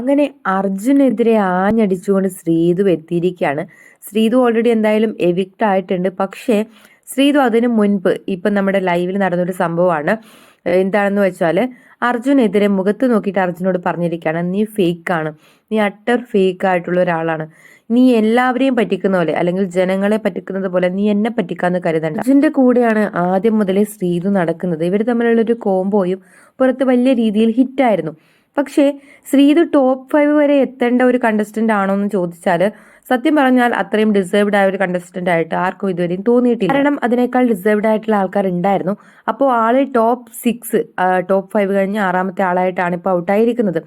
അങ്ങനെ അർജുനെതിരെ ആഞ്ഞടിച്ചുകൊണ്ട് ശ്രീതു എത്തിയിരിക്കുകയാണ്. ശ്രീതു ഓൾറെഡി എന്തായാലും എവിക്ട് ആയിട്ടുണ്ട്. പക്ഷേ ശ്രീതു അതിനു മുൻപ് ഇപ്പം നമ്മുടെ ലൈവിൽ നടന്നൊരു സംഭവമാണ്. എന്താണെന്ന് വെച്ചാൽ അർജുനെതിരെ മുഖത്ത് നോക്കിയിട്ട് അർജുനോട് പറഞ്ഞിരിക്കുകയാണ് നീ ആണ്. നീ അട്ടർ ഫേക്ക് ആയിട്ടുള്ള ഒരാളാണ്. നീ എല്ലാവരെയും പറ്റിക്കുന്ന പോലെ അല്ലെങ്കിൽ ജനങ്ങളെ പറ്റിക്കുന്നത് പോലെ നീ എന്നെ പറ്റിക്കാന്ന് കരുതണ്ട. അർജുന്റെ കൂടെയാണ് ആദ്യം മുതലേ ശ്രീതു നടക്കുന്നത്. ഇവർ തമ്മിലുള്ള ഒരു കോംബോയും പുറത്ത് വലിയ രീതിയിൽ ഹിറ്റായിരുന്നു പക്ഷേ ശ്രീതു ടോപ്പ് ഫൈവ് വരെ എത്തേണ്ട ഒരു കണ്ടസ്റ്റന്റ് ആണോ എന്ന് ചോദിച്ചാൽ സത്യം പറഞ്ഞാൽ അത്രയും ഡിസേർവ്ഡ് ആയ ഒരു കണ്ടസ്റ്റന്റ് ആയിട്ട് ആർക്കും ഇതുവരെയും തോന്നിയിട്ടില്ല. കാരണം അതിനേക്കാൾ ഡിസേർവ്ഡ് ആയിട്ടുള്ള ആൾക്കാർ ഉണ്ടായിരുന്നു. അപ്പോൾ ആൾ ടോപ്പ് സിക്സ് ടോപ്പ് ഫൈവ് കഴിഞ്ഞ് ആറാമത്തെ ആളായിട്ടാണ് ഇപ്പോൾ ഔട്ടായിരിക്കുന്നത്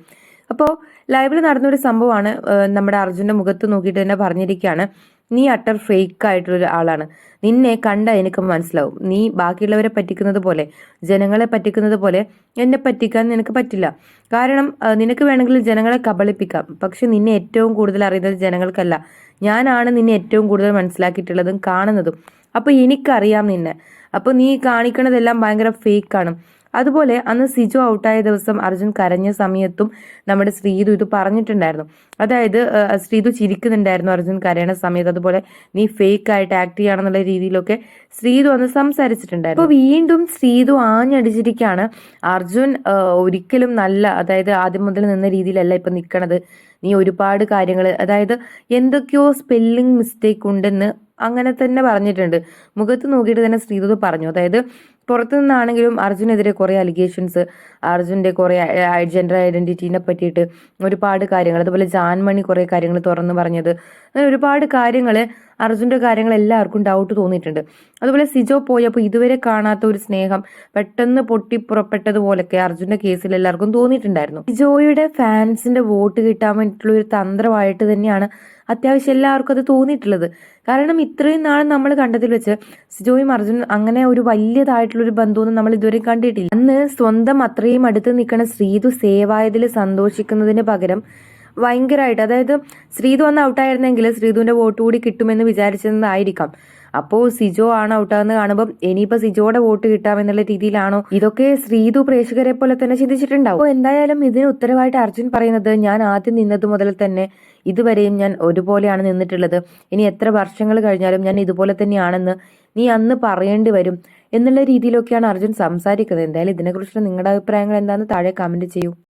അപ്പോൾ ലൈവിൽ നടന്നൊരു സംഭവമാണ് നമ്മുടെ അർജുന്റെ മുഖത്ത് നോക്കിയിട്ട് തന്നെ പറഞ്ഞിരിക്കുകയാണ് നീ അട്ടർ ഫേക്ക് ആയിട്ടുള്ള ആളാണ്. നിന്നെ കണ്ട എനിക്ക് മനസ്സിലാവും. നീ ബാക്കിയുള്ളവരെ പറ്റിക്കുന്നത് പോലെ ജനങ്ങളെ പറ്റിക്കുന്നത് പോലെ എന്നെ പറ്റിക്കാൻ നിനക്ക് പറ്റില്ല. കാരണം നിനക്ക് വേണമെങ്കിൽ ജനങ്ങളെ കബളിപ്പിക്കാം. പക്ഷെ നിന്നെ ഏറ്റവും കൂടുതൽ അറിയുന്നത് ജനങ്ങൾക്കല്ല. ഞാനാണ് നിന്നെ ഏറ്റവും കൂടുതൽ മനസ്സിലാക്കിയിട്ടുള്ളതും കാണുന്നതും. അപ്പോൾ എനിക്കറിയാം നിന്നെ. അപ്പോൾ നീ കാണിക്കണതെല്ലാം ഭയങ്കര ഫേക്കാണ്. അതുപോലെ അന്ന് സിജു ഔട്ടായ ദിവസം അർജുൻ കരഞ്ഞ സമയത്തും നമ്മുടെ ശ്രീതു ഇത് പറഞ്ഞിട്ടുണ്ടായിരുന്നു. അതായത് ശ്രീതു ചിരിക്കുന്നുണ്ടായിരുന്നു അർജുൻ കരയണ സമയത്ത്. അതുപോലെ നീ ഫേക്ക് ആയിട്ട് ആക്ട് ചെയ്യാണെന്നുള്ള രീതിയിലൊക്കെ ശ്രീതു അന്ന് സംസാരിച്ചിട്ടുണ്ടായിരുന്നു. അപ്പോൾ വീണ്ടും ശ്രീതു ആഞ്ഞടിച്ചിരിക്കാണ് അർജുൻ ഒരിക്കലും നല്ല അതായത് ആദ്യം മുതൽ നിന്ന രീതിയിലല്ല ഇപ്പൊ നിൽക്കണത് നീ ഒരുപാട് കാര്യങ്ങൾ അതായത് എന്തൊക്കെയോ സ്പെല്ലിംഗ് മിസ്റ്റേക്ക് ഉണ്ടെന്ന് അങ്ങനെ തന്നെ പറഞ്ഞിട്ടുണ്ട്. മുഖത്ത് നോക്കിയിട്ട് തന്നെ ശ്രീതു പറഞ്ഞു. അതായത് പുറത്തു നിന്നാണെങ്കിലും അർജുനെതിരെ കുറേ അലിഗേഷൻസ് അർജുന്റെ കുറേ ജെൻഡർ ഐഡന്റിറ്റീനെ പറ്റിയിട്ട് ഒരുപാട് കാര്യങ്ങൾ അതുപോലെ ജാൻമണി കുറേ കാര്യങ്ങൾ തുറന്നു പറഞ്ഞത്. അങ്ങനെ ഒരുപാട് കാര്യങ്ങൾ അർജുന്റെ കാര്യങ്ങൾ എല്ലാവർക്കും ഡൗട്ട് തോന്നിയിട്ടുണ്ട്. അതുപോലെ സിജോ പോയപ്പോൾ ഇതുവരെ കാണാത്ത ഒരു സ്നേഹം പെട്ടെന്ന് പൊട്ടിപ്പുറപ്പെട്ടതുപോലൊക്കെ അർജുന്റെ കേസിൽ എല്ലാവർക്കും തോന്നിയിട്ടുണ്ടായിരുന്നു. സിജോയുടെ ഫാൻസിന്റെ വോട്ട് കിട്ടാൻ വേണ്ടിയിട്ടുള്ള ഒരു തന്ത്രമായിട്ട് തന്നെയാണ് അത്യാവശ്യം എല്ലാവർക്കും അത് തോന്നിയിട്ടുള്ളത്. കാരണം ഇത്രയും നാൾ നമ്മൾ കണ്ടതിൽ വെച്ച് സിജോയും അർജുൻ അങ്ങനെ ഒരു വലിയതായിട്ടുള്ള ഒരു ബന്ധമൊന്നും നമ്മൾ ഇതുവരെ കണ്ടിട്ടില്ല. അന്ന് സ്വന്തം അത്രയും അടുത്ത് നിൽക്കുന്ന ശ്രീതു സേവായതിൽ സന്തോഷിക്കുന്നതിന് പകരം ഭയങ്കരമായിട്ട് അതായത് ശ്രീതു വന്ന് ഔട്ടായിരുന്നെങ്കിൽ ശ്രീതുവിന്റെ വോട്ട് കൂടി കിട്ടുമെന്ന് വിചാരിച്ചതായിരിക്കാം. അപ്പോ സിജോ ആണ് ഔട്ടാകുന്ന കാണുമ്പോൾ ഇനിയിപ്പോ സിജോയുടെ വോട്ട് കിട്ടാമെന്നുള്ള രീതിയിലാണോ ഇതൊക്കെ ശ്രീതു പ്രേക്ഷകരെ പോലെ തന്നെ ചിന്തിച്ചിട്ടുണ്ടാവും. അപ്പോൾ എന്തായാലും ഇതിന് ഉത്തരവായിട്ട് അർജുൻ പറയുന്നത് ഞാൻ ആദ്യം നിന്നത് മുതൽ തന്നെ ഇതുവരെയും ഞാൻ ഒരുപോലെയാണ് നിന്നിട്ടുള്ളത്. ഇനി എത്ര വർഷങ്ങൾ കഴിഞ്ഞാലും ഞാൻ ഇതുപോലെ തന്നെയാണെന്ന് നീ അന്ന് പറയേണ്ടി വരും എന്നുള്ള രീതിയിലൊക്കെയാണ് അർജുൻ സംസാരിക്കുന്നത്. എന്തായാലും ഇതിനെക്കുറിച്ചുള്ള നിങ്ങളുടെ അഭിപ്രായങ്ങൾ എന്താണെന്ന് താഴെ കമന്റ് ചെയ്യൂ.